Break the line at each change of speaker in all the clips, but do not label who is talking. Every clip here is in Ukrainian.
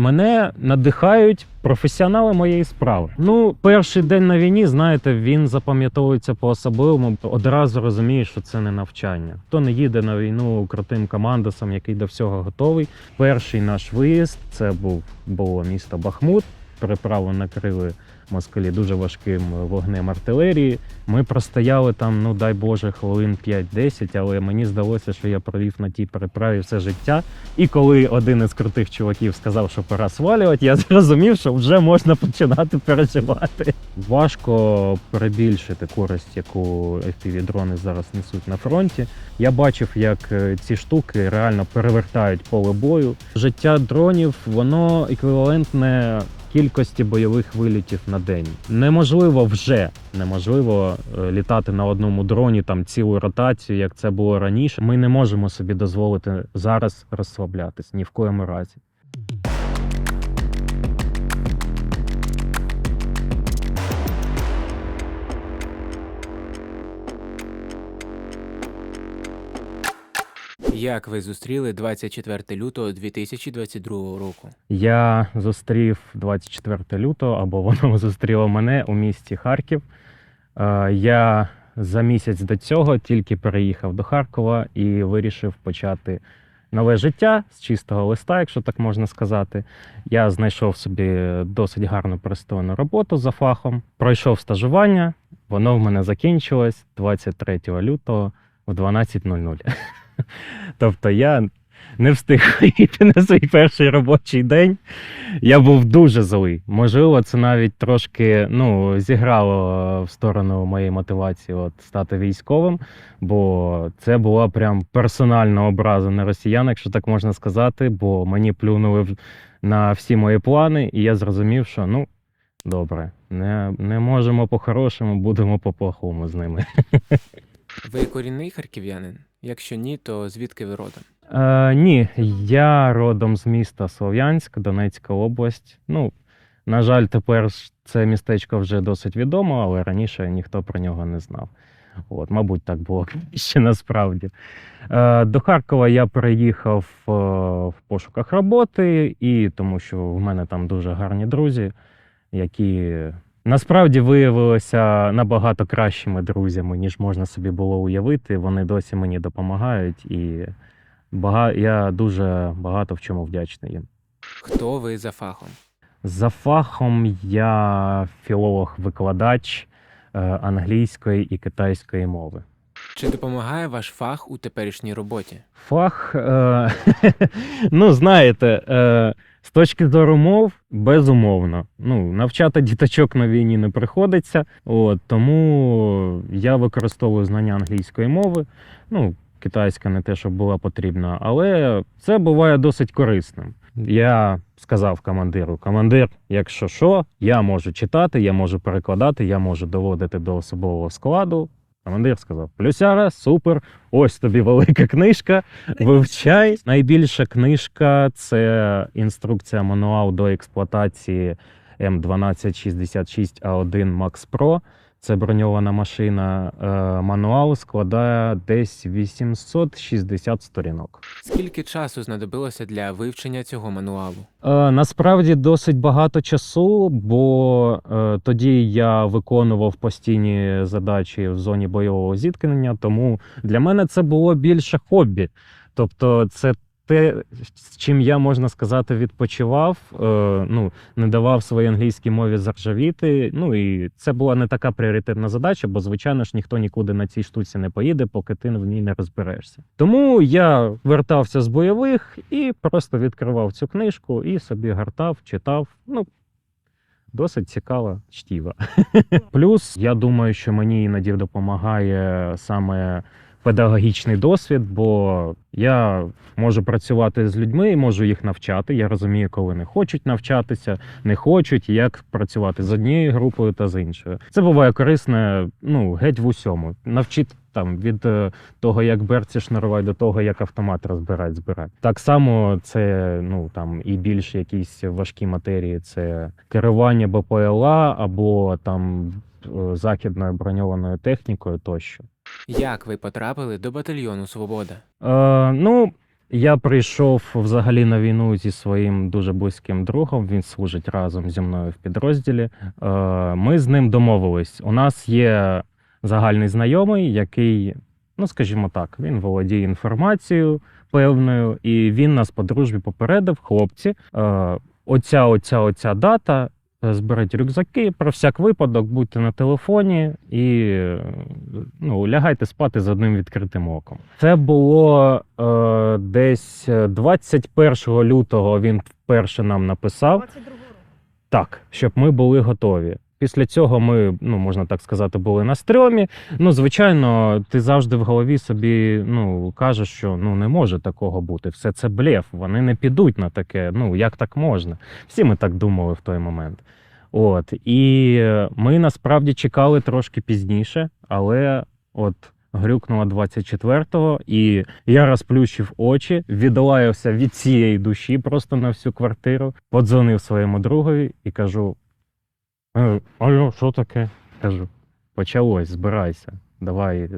мене надихають професіонали моєї справи. Ну, перший день на війні, знаєте, він запам'ятовується по-особливому. Одразу розумієш, що це не навчання. Хто не їде на війну крутим командосом, який до всього готовий. Перший наш виїзд це був було місто Бахмут. Переправу накрили москалі дуже важким вогнем артилерії. Ми простояли там, ну дай Боже, хвилин 5-10, але мені здалося, що я провів на тій переправі все життя. І коли один із крутих чуваків сказав, що пора свалювати, я зрозумів, що вже можна починати переживати. Важко перебільшити користь, яку fpv дрони зараз несуть на фронті. Я бачив, як е, ці штуки реально перевертають поле бою. Життя дронів воно еквівалентне кількості бойових вилітів на день. Неможливо вже неможливо е, літати на одному дроні там цілу ротацію, як це було раніше. Ми не можемо собі дозволити зараз розслаблятись ні в коєму разі.
Як ви зустріли 24 лютого 2022 року?
Я зустрів 24 лютого, або воно зустріло мене у місті Харків. Е, Я за місяць до цього тільки переїхав до Харкова і вирішив почати нове життя з чистого листа, якщо так можна сказати. Я знайшов собі досить гарну пристойну роботу за фахом, пройшов стажування. Воно в мене закінчилось 23 лютого в 12.00. Тобто я не встиг вийти на свій перший робочий день. Я був дуже злий. Можливо, це навіть трошки ну, зіграло в сторону моєї мотивації от, стати військовим, бо це була прям персональна образа на росіян, якщо так можна сказати, бо мені плюнули на всі мої плани, і я зрозумів, що ну. Добре, не, не можемо по-хорошому, будемо по-плохому з ними.
Ви корінний харків'янин? Якщо ні, то звідки ви родом?
Е, ні, я родом з міста Слов'янськ, Донецька область. Ну, на жаль, тепер це містечко вже досить відомо, але раніше ніхто про нього не знав. От, мабуть, так було ще насправді. Е, до Харкова я переїхав е, в пошуках роботи, і тому що в мене там дуже гарні друзі, які насправді виявилися набагато кращими друзями, ніж можна собі було уявити. Вони досі мені допомагають, і бага... я дуже багато в чому вдячний їм.
Хто ви за фахом?
За фахом я філолог-викладач е, англійської і китайської мови.
Чи допомагає ваш фах у теперішній роботі?
Фах, е, ну знаєте, е, з точки зору мов, безумовно. Ну, навчати діточок на війні не приходиться. От, тому я використовую знання англійської мови. Ну, китайська не те, щоб була потрібна, але це буває досить корисним. Я сказав командиру: командир, якщо що, я можу читати, я можу перекладати, я можу доводити до особового складу. Командир сказав: Плюсяра, супер, ось тобі велика книжка. Вивчай. Найбільша книжка це інструкція мануал до експлуатації М1266А1 Max Pro. Це броньована машина. Е, Мануал складає десь 860 сторінок.
Скільки часу знадобилося для вивчення цього мануалу?
Е, насправді досить багато часу, бо е, тоді я виконував постійні задачі в зоні бойового зіткнення, тому для мене це було більше хобі. Тобто, це те, з чим я можна сказати, відпочивав, е, ну не давав своїй англійській мові заржавіти. Ну і це була не така пріоритетна задача, бо звичайно ж ніхто нікуди на цій штуці не поїде, поки ти в ній не розберешся. Тому я вертався з бойових і просто відкривав цю книжку і собі гартав, читав. Ну досить цікава чтіва. Плюс я думаю, що мені іноді допомагає саме педагогічний досвід, бо я можу працювати з людьми можу їх навчати. Я розумію, коли не хочуть навчатися, не хочуть, як працювати з однією групою та з іншою. Це буває корисне, ну геть в усьому. Навчити там від е, того, як берці шнурувати, до того, як автомат розбирати, збирати. Так само це ну там і більш якісь важкі матерії, це керування БПЛА або там е, західною броньованою технікою тощо.
Як ви потрапили до батальйону Свобода?
Е, ну, Я прийшов взагалі на війну зі своїм дуже близьким другом. Він служить разом зі мною в підрозділі. Е, Ми з ним домовились. У нас є загальний знайомий, який, ну скажімо так, він володіє інформацією певною, і він нас по дружбі попередив, хлопці. е, Оця, оця, оця дата. Е, Зберіть рюкзаки, про всяк випадок, будьте на телефоні і е, ну, лягайте спати з одним відкритим оком. Це було е, десь е, 21 лютого. Він вперше нам написав
22 року.
так, щоб ми були готові. Після цього ми, ну можна так сказати, були на стрьомі. Ну, звичайно, ти завжди в голові собі ну кажеш, що ну не може такого бути. Все це блеф. Вони не підуть на таке. Ну як так можна? Всі ми так думали в той момент. От і ми насправді чекали трошки пізніше, але от грюкнуло 24-го, і я розплющив очі, відлаявся від цієї душі просто на всю квартиру, подзвонив своєму другові і кажу: «Е, Алло, що таке? Кажу, почалось, збирайся. Давай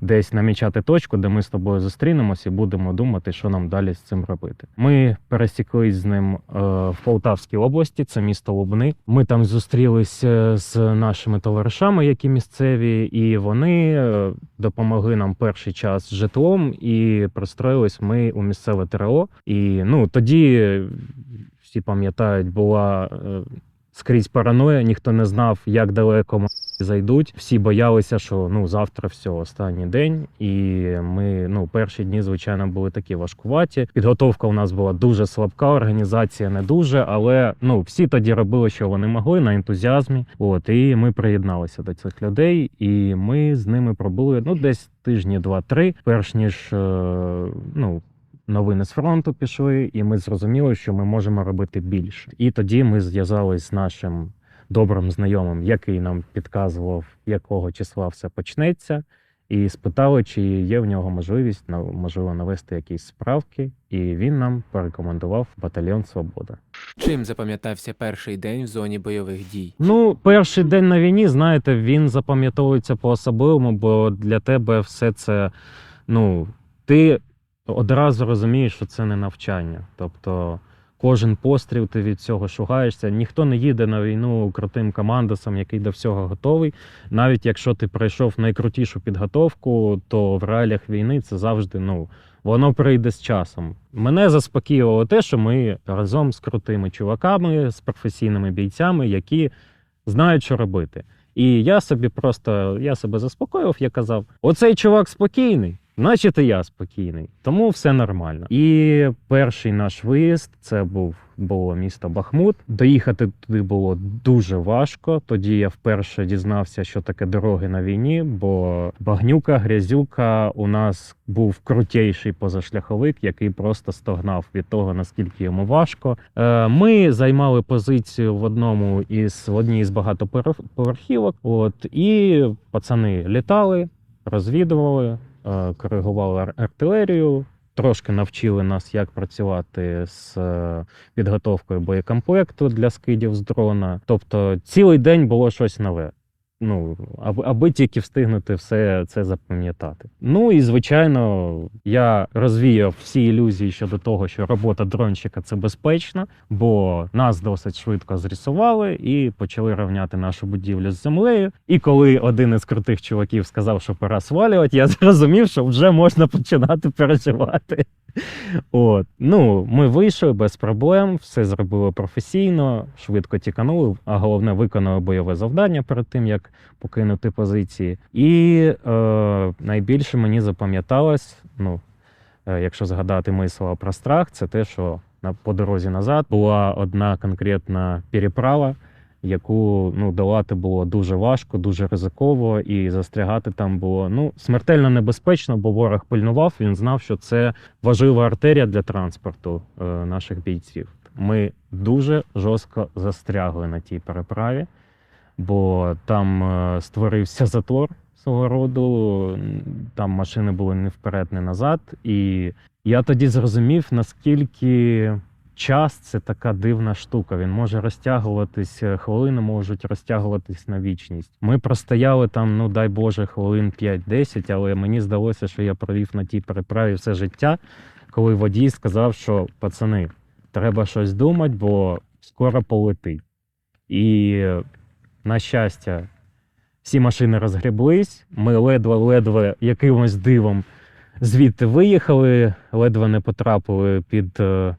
десь намічати точку, де ми з тобою зустрінемось і будемо думати, що нам далі з цим робити. Ми пересіклись з ним е, в Полтавській області, це місто Лубни. Ми там зустрілися з нашими товаришами, які місцеві, і вони е, допомогли нам перший час житлом і пристроїлись ми у місцеве ТРО. І ну тоді е, всі пам'ятають, була е, скрізь параноя, ніхто не знав, як далеко м- зайдуть. Всі боялися, що ну завтра все, останній день. І ми ну перші дні, звичайно, були такі важкуваті. Підготовка у нас була дуже слабка, організація не дуже, але ну всі тоді робили, що вони могли на ентузіазмі. От і ми приєдналися до цих людей, і ми з ними пробули ну десь тижні два-три, перш ніж е, ну. Новини з фронту пішли, і ми зрозуміли, що ми можемо робити більше. І тоді ми зв'язались з нашим добрим знайомим, який нам підказував, якого числа все почнеться, і спитали, чи є в нього можливість можливо навести якісь справки. І він нам порекомендував батальйон Свобода.
Чим запам'ятався перший день в зоні бойових дій?
Ну, перший день на війні, знаєте, він запам'ятовується по-особливому, бо для тебе все це, ну, ти одразу розумієш, що це не навчання. Тобто кожен постріл ти від цього шугаєшся. Ніхто не їде на війну крутим командосом, який до всього готовий. Навіть якщо ти пройшов найкрутішу підготовку, то в реаліях війни це завжди, ну. Воно прийде з часом. Мене заспокоювало те, що ми разом з крутими чуваками, з професійними бійцями, які знають, що робити. І я собі просто я себе заспокоював, я казав: оцей чувак спокійний, значить я спокійний. Тому все нормально. І перший наш виїзд це був було місто Бахмут. Доїхати туди було дуже важко. Тоді я вперше дізнався, що таке дороги на війні, бо багнюка, грязюка у нас був крутейший позашляховик, який просто стогнав від того, наскільки йому важко. Е, Ми займали позицію в одному із в одній із багатоповерхівок. От і пацани літали, розвідували, коригували ар- артилерію. Трошки навчили нас, як працювати з е, підготовкою боєкомплекту для скидів з дрона. Тобто цілий день було щось нове. Ну, аби, аби тільки встигнути все це запам'ятати. Ну і звичайно, я розвіяв всі ілюзії щодо того, що робота дронщика це безпечно, бо нас досить швидко зрисували і почали рівняти нашу будівлю з землею. І коли один із крутих чуваків сказав, що пора свалювати, я зрозумів, що вже можна починати переживати. От. Ну, ми вийшли без проблем, все зробили професійно, швидко тіканули, а головне, виконали бойове завдання перед тим, як покинути позиції. І е, найбільше мені запам'яталось, ну, е, якщо згадати мої слова про страх, це те, що на, по дорозі назад була одна конкретна переправа, яку ну, долати було дуже важко, дуже ризиково, і застрягати там було ну, смертельно небезпечно, бо ворог пильнував, він знав, що це важлива артерія для транспорту е, наших бійців. Ми дуже жорстко застрягли на тій переправі, бо там е, створився затор свого роду, там машини були не вперед, не назад. І я тоді зрозумів, наскільки час це така дивна штука. Він може розтягуватись, е, хвилини можуть розтягуватись на вічність. Ми простояли там, ну дай Боже, хвилин 5-10, але мені здалося, що я провів на тій переправі все життя. коли водій сказав, що пацани, треба щось думати, бо скоро полетить. І, на щастя, всі машини розгріблись. Ми ледве-ледве якимось дивом звідти виїхали, ледве не потрапили під е,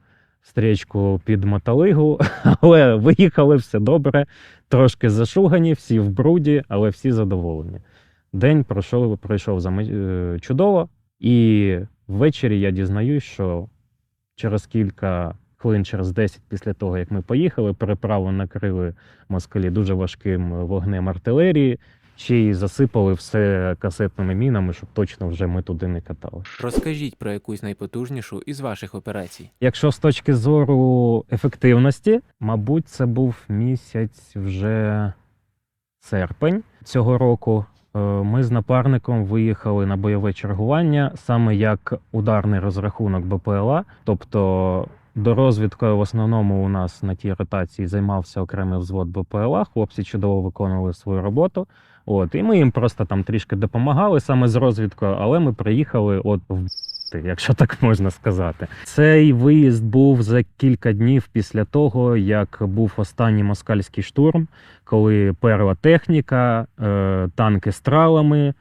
стрічку під Мотолигу, але виїхали все добре, трошки зашугані, всі в бруді, але всі задоволені. День пройшов, пройшов заме- е, чудово, і ввечері я дізнаюсь, що через кілька хвилин, через 10 після того, як ми поїхали, переправу накрили москалі дуже важким вогнем артилерії, ще й засипали все касетними мінами, щоб точно вже ми туди не катали.
Розкажіть про якусь найпотужнішу із ваших операцій.
Якщо з точки зору ефективності, мабуть, це був місяць вже серпень цього року. Е, Ми з напарником виїхали на бойове чергування саме як ударний розрахунок БПЛА. Тобто до розвідкою в основному у нас на тій ротації займався окремий взвод БПЛА. Хлопці чудово виконували свою роботу. От, і ми їм просто там трішки допомагали саме з розвідкою, але ми приїхали от в якщо так можна сказати. Цей виїзд був за кілька днів після того, як був останній москальський штурм, коли перла техніка, е, танки з тралами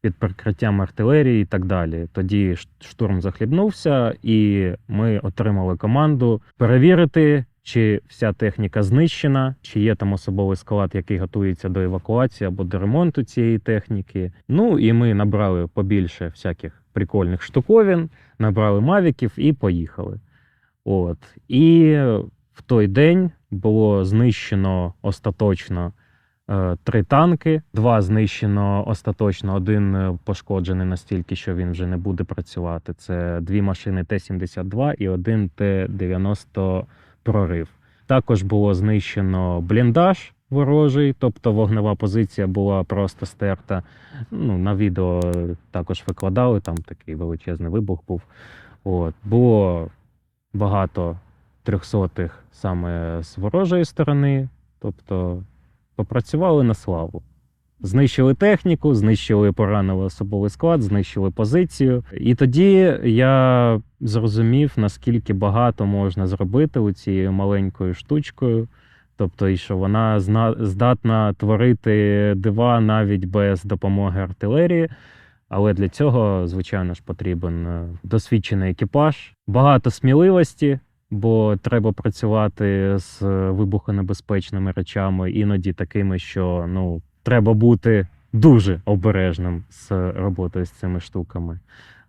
під прикриттям артилерії і так далі. Тоді штурм захлібнувся, і ми отримали команду перевірити. Чи вся техніка знищена, чи є там особовий склад, який готується до евакуації або до ремонту цієї техніки. Ну і ми набрали побільше всяких прикольних штуковин, набрали мавіків і поїхали. От. І в той день було знищено остаточно е, три танки, два знищено остаточно, один е, пошкоджений настільки, що він вже не буде працювати. Це дві машини Т-72 і один Т-90 прорив. Також було знищено бліндаж ворожий, тобто вогнева позиція була просто стерта. Ну, на відео також викладали, там такий величезний вибух був. От. Було багато трьохсотих саме з ворожої сторони. Тобто попрацювали на славу. Знищили техніку, знищили поранили особовий склад, знищили позицію. І тоді я зрозумів, наскільки багато можна зробити у цією маленькою штучкою. Тобто, і що вона здатна творити дива навіть без допомоги артилерії. Але для цього, звичайно ж, потрібен е, досвідчений екіпаж, багато сміливості, бо треба працювати з е, вибухонебезпечними речами, іноді такими, що ну, треба бути дуже обережним з роботою з цими штуками.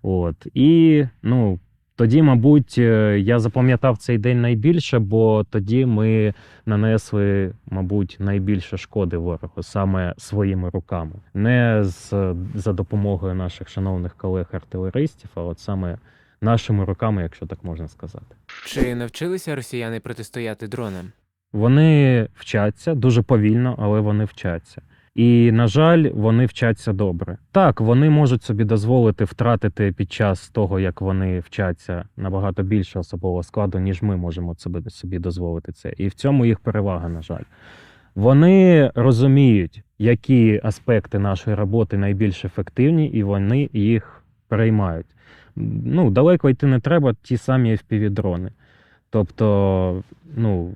От. І ну, тоді, мабуть, е, я запам'ятав цей день найбільше, бо тоді ми нанесли, мабуть, найбільше шкоди ворогу саме своїми руками, не з, за допомогою наших шановних колег-артилеристів, а от саме нашими руками, якщо так можна сказати.
Чи навчилися росіяни протистояти дронам?
Вони вчаться дуже повільно, але вони вчаться. І, на жаль, вони вчаться добре. Так, вони можуть собі дозволити втратити під час того, як вони вчаться набагато більше особового складу, ніж ми можемо собі, дозволити це. І в цьому їх перевага, на жаль. Вони розуміють, які аспекти нашої роботи найбільш ефективні, і вони їх переймають. Ну, далеко йти не треба, ті самі FPV-дрони. Тобто, ну,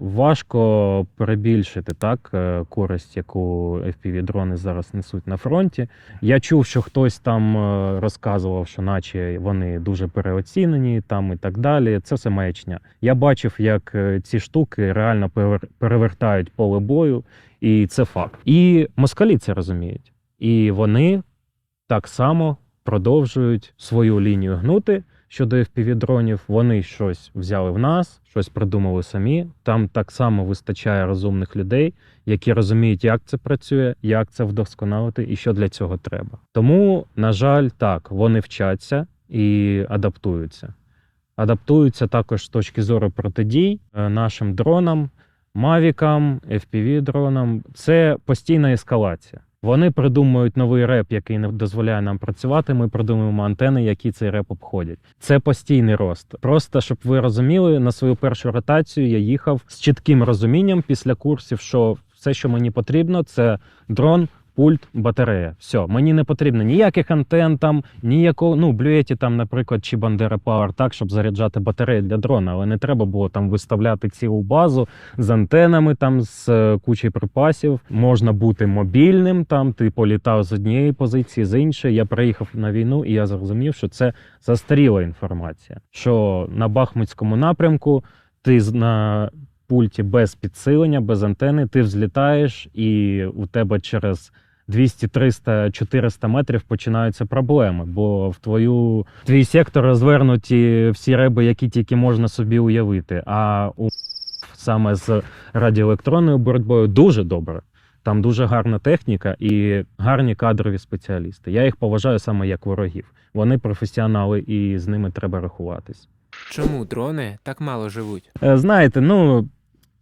важко перебільшити так е, користь, яку FPV-дрони зараз несуть на фронті. Я чув, що хтось там е, розказував, що наче вони дуже переоцінені, там і так далі. Це все маячня. Я бачив, як е, ці штуки реально перевертають поле бою, і це факт. І москалі це розуміють. І вони так само продовжують свою лінію гнути щодо FPV-дронів. Вони щось взяли в нас, щось придумали самі. Там так само вистачає розумних людей, які розуміють, як це працює, як це вдосконалити і що для цього треба. Тому, на жаль, так, вони вчаться і адаптуються. Адаптуються також з точки зору протидій е, нашим дронам, мавікам, FPV-дронам. Це постійна ескалація. Вони придумують новий реп, який не дозволяє нам працювати. Ми придумуємо антени, які цей реп обходять. Це постійний рост. Просто щоб ви розуміли, на свою першу ротацію я їхав з чітким розумінням після курсів, що все, що мені потрібно, це дрон пульт, батарея. Все, мені не потрібно ніяких антен, там, ніякого, ну, блюєті там, наприклад, чи Bandera Power, так, щоб заряджати батареї для дрона, але не треба було там виставляти цілу базу з антенами, там з е, кучою припасів. Можна бути мобільним. Там ти політав з однієї позиції, з іншої. Я приїхав на війну, і я зрозумів, що це застаріла інформація. Що на Бахмутському напрямку ти на пульті без підсилення, без антени, ти взлітаєш, і у тебе через 200, 300, 400 метрів починаються проблеми, бо в твою твій сектор розвернуті всі реби, які тільки можна собі уявити. А у саме з радіоелектронною боротьбою дуже добре. Там дуже гарна техніка і гарні кадрові спеціалісти. Я їх поважаю саме як ворогів. Вони професіонали, і з ними треба рахуватись.
Чому дрони так мало живуть?
Е, Знаєте, ну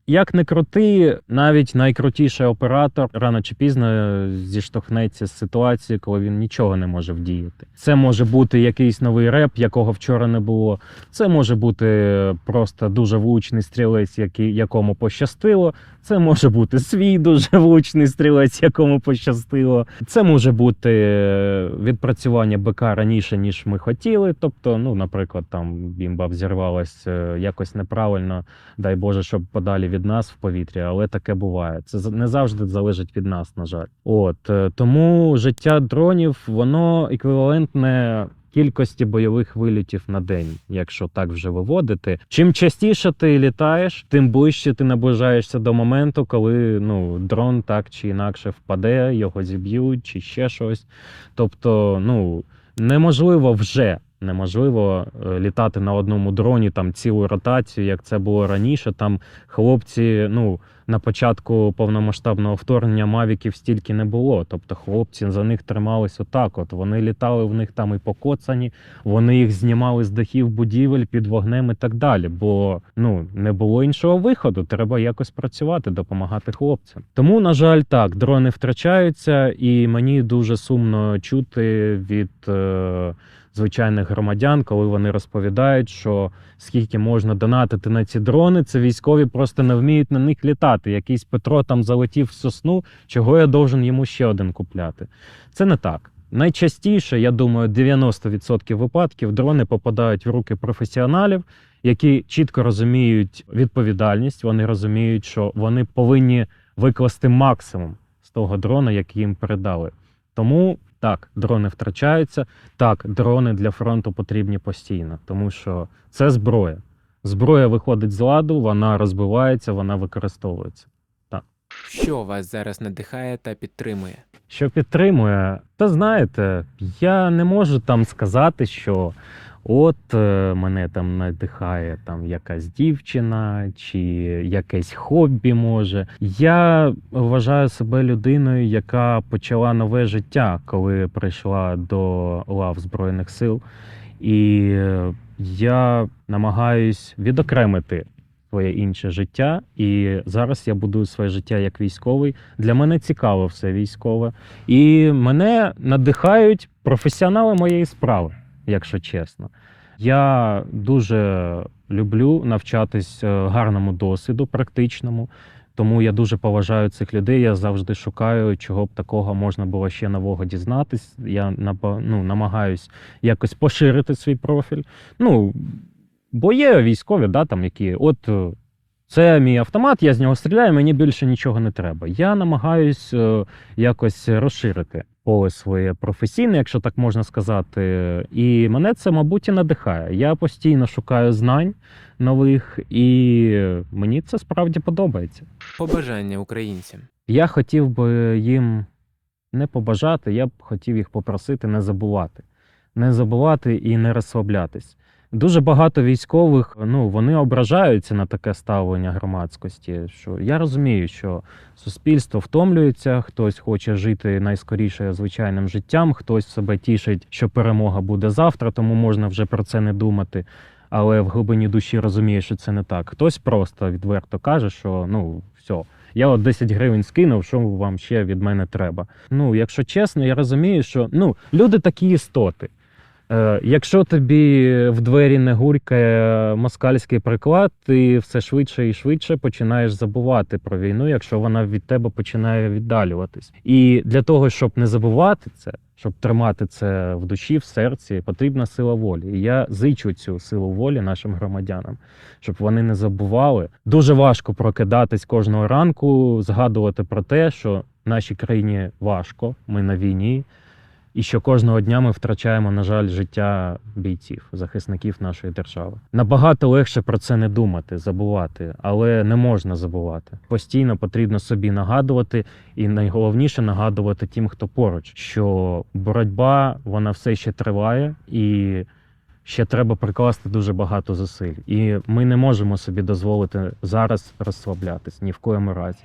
як не крути, навіть найкрутіший оператор рано чи пізно е, зіштовхнеться з ситуацією, коли він нічого не може вдіяти. Це може бути якийсь новий реп, якого вчора не було. Це може бути просто дуже влучний стрілець, який, якому пощастило. Це може бути свій дуже влучний стрілець, якому пощастило. Це може бути е, відпрацювання БК раніше, ніж ми хотіли. Тобто, ну, наприклад, там бімба взірвалась е, якось неправильно, дай Боже, щоб подалі від нас в повітрі, але таке буває. Це не завжди залежить від нас, на жаль. От е, тому життя дронів воно еквівалентне. Кількості бойових вилітів на день, якщо так вже виводити. Чим частіше ти літаєш, тим ближче ти наближаєшся до моменту, коли ну дрон так чи інакше впаде, його зіб'ють, чи ще щось. Тобто, ну неможливо вже неможливо е, літати на одному дроні там цілу ротацію, як це було раніше. Там хлопці, ну на початку повномасштабного вторгнення мавіків стільки не було. Тобто хлопці за них тримались отак. От вони літали в них там і покоцані, вони їх знімали з дахів будівель під вогнем і так далі. Бо ну не було іншого виходу. Треба якось працювати, допомагати хлопцям. Тому, на жаль, так, дрони втрачаються, і мені дуже сумно чути від. Е- Звичайних громадян, коли вони розповідають, що скільки можна донатити на ці дрони, це військові просто не вміють на них літати. Якийсь Петро там залетів в сосну, чого я должен йому ще один купляти. Це не так. Найчастіше, я думаю, 90% випадків дрони попадають в руки професіоналів, які чітко розуміють відповідальність. Вони розуміють, що вони повинні викласти максимум з того дрона, який їм передали. Тому так, дрони втрачаються. Так, дрони для фронту потрібні постійно, тому що це зброя. Зброя виходить з ладу, вона розбивається, вона використовується.
Що вас зараз надихає та підтримує?
Що підтримує, та знаєте, я не можу там сказати, що от е, мене там надихає там якась дівчина чи якесь хобі може. Я вважаю себе людиною, яка почала нове життя, коли прийшла до лав Збройних сил. І е, я намагаюсь відокремити своє інше життя. І зараз я будую своє життя як військовий. Для мене цікаво все військове. І мене надихають професіонали моєї справи, якщо чесно. Я дуже люблю навчатись е, гарному досвіду, практичному. Тому я дуже поважаю цих людей. Я завжди шукаю, чого б такого можна було ще нового дізнатись. Я ну, намагаюсь якось поширити свій профіль. Ну, бо є військові, да, там, які от е, це мій автомат, я з нього стріляю, мені більше нічого не треба. Я намагаюсь е, якось розширити поле своє професійне, якщо так можна сказати. І мене це, мабуть, і надихає. Я постійно шукаю знань нових, і мені це справді подобається.
Побажання українцям.
Я хотів би їм не побажати, я б хотів їх попросити не забувати. Не забувати і не розслаблятись. Дуже багато військових ну вони ображаються на таке ставлення громадськості. Що я розумію, що суспільство втомлюється, хтось хоче жити найскоріше звичайним життям, хтось себе тішить, що перемога буде завтра, тому можна вже про це не думати. Але в глибині душі розуміє, що це не так. Хтось просто відверто каже, що ну все, я от 10 гривень скинув, що вам ще від мене треба. Ну, якщо чесно, я розумію, що ну люди такі істоти. Е, якщо тобі в двері не гуркає москальський приклад, ти все швидше і швидше починаєш забувати про війну, якщо вона від тебе починає віддалюватись. І для того, щоб не забувати це, щоб тримати це в душі, в серці, потрібна сила волі. І я зичу цю силу волі нашим громадянам, щоб вони не забували. Дуже важко прокидатись кожного ранку, згадувати про те, що нашій країні важко, ми на війні. І що кожного дня ми втрачаємо, на жаль, життя бійців, захисників нашої держави. Набагато легше про це не думати, забувати, але не можна забувати. Постійно потрібно собі нагадувати, і найголовніше нагадувати тим, хто поруч, що боротьба вона все ще триває, і ще треба прикласти дуже багато зусиль. І ми не можемо собі дозволити зараз розслаблятись ні в коєму разі.